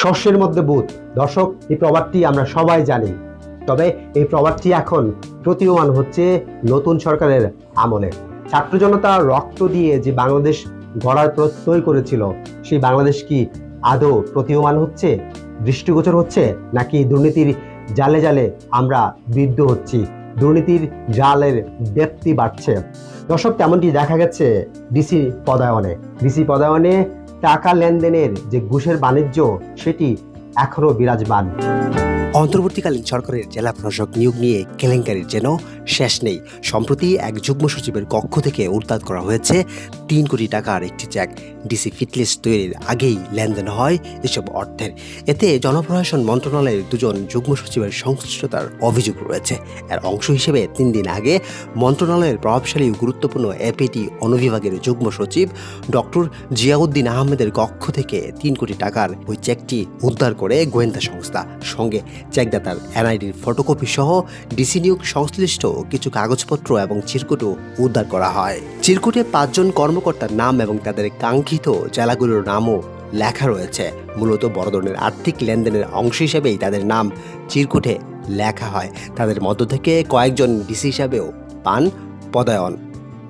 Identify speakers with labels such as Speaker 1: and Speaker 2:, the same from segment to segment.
Speaker 1: শস্যের মধ্যে বুধ দর্শক, এই প্রবাদটি আমরা সবাই জানি। তবে এই প্রবাদটি এখন প্রতীয়মান হচ্ছে নতুন সরকারের আমলে। ছাত্র জনতা রক্ত দিয়ে যে বাংলাদেশ গড়ার প্রত্যয় করেছিল, সেই বাংলাদেশ কি আদৌ প্রতীয়মান হচ্ছে, দৃষ্টিগোচর হচ্ছে, নাকি দুর্নীতির জালে জালে আমরা বিদ্ধ হচ্ছি, দুর্নীতির জালের ব্যাপ্তি বাড়ছে? দর্শক, তেমনটি দেখা গেছে ডিসি পদায়নে। ডিসি পদায়নে টাকা লেনদেনের যে ঘুষের বাণিজ্য সেটি এখনও বিরাজমান।
Speaker 2: অন্তর্বর্তীকালীন সরকারের জেলা প্রশাসক নিয়োগ নিয়ে কেলেঙ্কারির যেন শেষ নেই। সম্প্রতি এক যুগ্ম সচিবের কক্ষ থেকে উদ্ধার করা হয়েছে, তিন কোটি টাকার একটি চেক। ডিসি ফিটলিস্ট তৈরির আগেই লেনদেন হয় এসব অর্থের। এতে জনপ্রশাসন মন্ত্রণালয়ের দুজন যুগ্ম সচিবের সংশ্লিষ্টতার অভিযোগ রয়েছে। এর অংশ হিসেবে তিন দিন আগে মন্ত্রণালয়ের প্রভাবশালী গুরুত্বপূর্ণ এপিটি অনুবিভাগের যুগ্ম সচিব ডক্টর জিয়াউদ্দিন আহমেদের কক্ষ থেকে তিন কোটি টাকার ওই চেকটি উদ্ধার করে গোয়েন্দা সংস্থা। সঙ্গে চেকদাতার এনআইডির ফটোকপি সহ ডিসি নিয়োগ সংশ্লিষ্ট কিছু কাগজপত্র এবং চিরকুটও উদ্ধার করা হয়। চিরকুটে পাঁচজন কর্মকর্তার নাম এবং তাদের কাঙ্ক্ষিত জেলাগুলোর নামও লেখা রয়েছে। মূলত বড় ধরনের আর্থিক লেনদেনের অংশ হিসেবেই তাদের নাম চিরকুটে লেখা হয়। তাদের মধ্য থেকে কয়েকজন ডিসি হিসাবেও পান পদায়ন।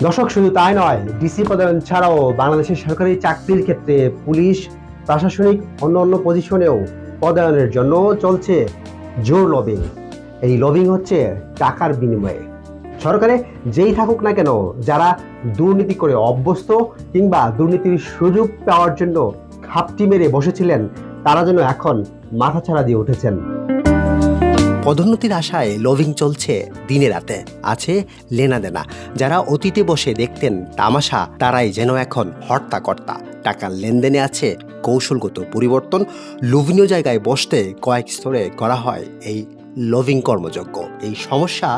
Speaker 1: দর্শক, শুধু তাই নয় ডিসি পদায়ন ছাড়াও বাংলাদেশের সরকারি চাকরির ক্ষেত্রে পুলিশ, প্রশাসনিক অন্য অন্য পজিশনেও পদায়নের জন্য চলছে জোর লবিং এই লবিং হচ্ছে টাকার বিনিময়ে। সরকারে যেই থাকুক না কেন, যারা দুর্নীতি করে অভ্যস্ত কিংবা দুর্নীতির সুযোগ পাওয়ার জন্য খাপটি মেরে বসেছিলেন, তারা যেন এখন মাথাছাড়া দিয়ে উঠেছেন।
Speaker 2: পদোন্নতির আশায় লভিং চলছে দিনে রাতে। আছে লেনা দেনা। যারা অতীতে বসে দেখতেন তামাশা, তারাই যেন এখন হর্তাকর্তা। টাকার লেনদেনে আছে কৌশলগত পরিবর্তন লোভনীয় জায়গায় বসতে কয়েক স্তরে করা হয় এই লভিং কর্মযজ্ঞ। এই সমস্যা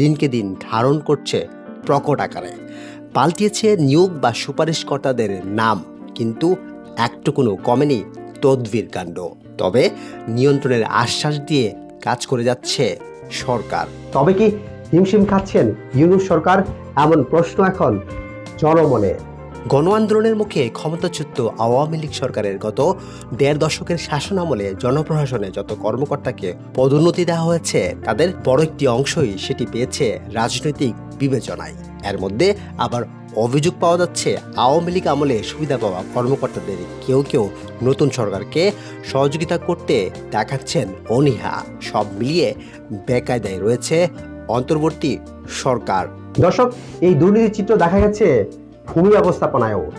Speaker 2: দিনকে দিন ধারণ করছে প্রকট আকারে। পাল্টিয়েছে নিয়োগ বা সুপারিশকর্তাদের নাম, কিন্তু একটুকুনো কমেনি তদ্বির কাণ্ড। তবে নিয়ন্ত্রণের আশ্বাস দিয়ে কাজ করে যাচ্ছে সরকার।
Speaker 1: তবে কি হিমশিম খাচ্ছেন ইউনুস সরকার? এমন প্রশ্ন এখন জনমনে।
Speaker 2: গণ আন্দোলনের মুখে ক্ষমতাচ্যুত আওয়ামী লীগ সরকারের গত দেড় দশকের শাসন আমলে জনপ্রশাসনে যত কর্মকর্তাকে পদোন্নতি দেওয়া হয়েছে, তাদের বড় একটি অংশই সেটি পেয়েছে রাজনৈতিক বিবেচনায়। এর মধ্যে আবার অভিযোগ পাওয়া যাচ্ছে, আওয়ামী লীগ আমলে সুবিধা পাওয়া কর্মকর্তাদের কেউ কেউ নতুন সরকারকে সহযোগিতা করতে দেখাচ্ছেন অনীহা। সব মিলিয়ে বেকায়দায় রয়েছে অন্তর্বর্তী সরকার।
Speaker 1: দর্শক, এই দুর্নীতির চিত্র দেখা গেছে ভূমি ব্যবস্থাপনায়ও।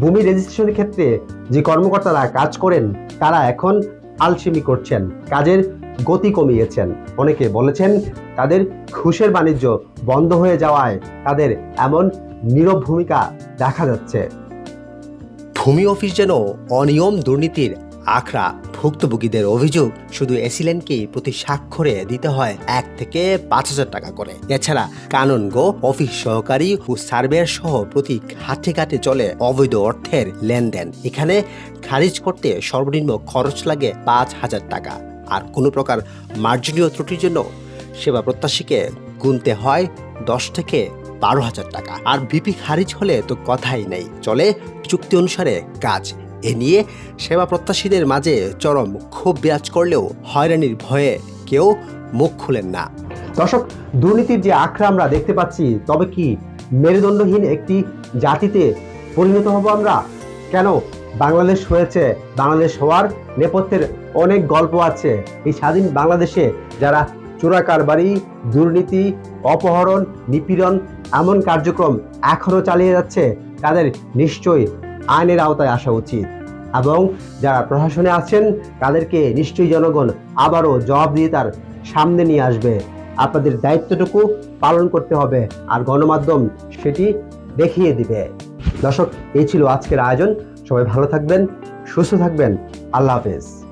Speaker 1: ভূমি রেজিস্ট্রেশনের ক্ষেত্রে যে কর্মকর্তারা কাজ করেন, তারা এখন আলসেমি করছেন, কাজের গতি কমিয়েছেন। অনেকে বলেছেন, তাদের ঘুষের বাণিজ্য বন্ধ হয়ে যাওয়ায় তাদের এমন নীরব ভূমিকা দেখা যাচ্ছে।
Speaker 2: ভূমি অফিস যেন অনিয়ম দুর্নীতির আখড়া ভুক্তভোগীদের অভিযোগ শুধু এসিলেনকেই প্রতি স্বাক্ষরে দিতে হয় এক থেকে পাঁচ হাজার টাকা করে। এছাড়া গো, অফিস সহকারী ও সার্ভেয়ার সহ প্রতি ঘাটে ঘাটে চলে অবৈধ অর্থের লেনদেন। এখানে খারিজ করতে সর্বনিম্ন খরচ লাগে পাঁচ হাজার টাকা। আর কোনো প্রকার মার্জনীয় ত্রুটির জন্য সেবা প্রত্যাশীকে গুনতে হয় দশ থেকে বারো হাজার টাকা। আর বিপি খারিজ হলে তো কথাই নেই। চলে চুক্তি অনুসারে কাজ। এ নিয়ে সেবা প্রত্যাশীদের মাঝে চরম ক্ষোভ বিরাজ করলেও হয়রানির ভয়ে কেউ মুখ খুলেন না।
Speaker 1: দর্শক, দুর্নীতির যে আখড়া আমরা দেখতে পাচ্ছি, তবে কি মেরুদণ্ডহীন একটি জাতিতে পরিণত হব আমরা? কেন বাংলাদেশ হয়েছে, বাংলাদেশ হওয়ার নেপথ্যের অনেক গল্প আছে। এই স্বাধীন বাংলাদেশে যারা চোরা কারবারি, দুর্নীতি, অপহরণ, নিপীড়ন, এমন কার্যক্রম এখনও চালিয়ে যাচ্ছে, তাদের নিশ্চয়ই আইনের আওতায় আসা উচিত। এবং যারা প্রশাসনে আছেন, তাদেরকে নিশ্চয়ই জনগণ আবারও জবাব দিয়ে তার সামনে নিয়ে আসবে। আপনাদের দায়িত্বটুকু পালন করতে হবে আর গণমাধ্যম সেটি দেখিয়ে দিবে। দর্শক, এই ছিল আজকের আয়োজন। সবাই ভালো থাকবেন, সুস্থ থাকবেন। আল্লাহ হাফেজ।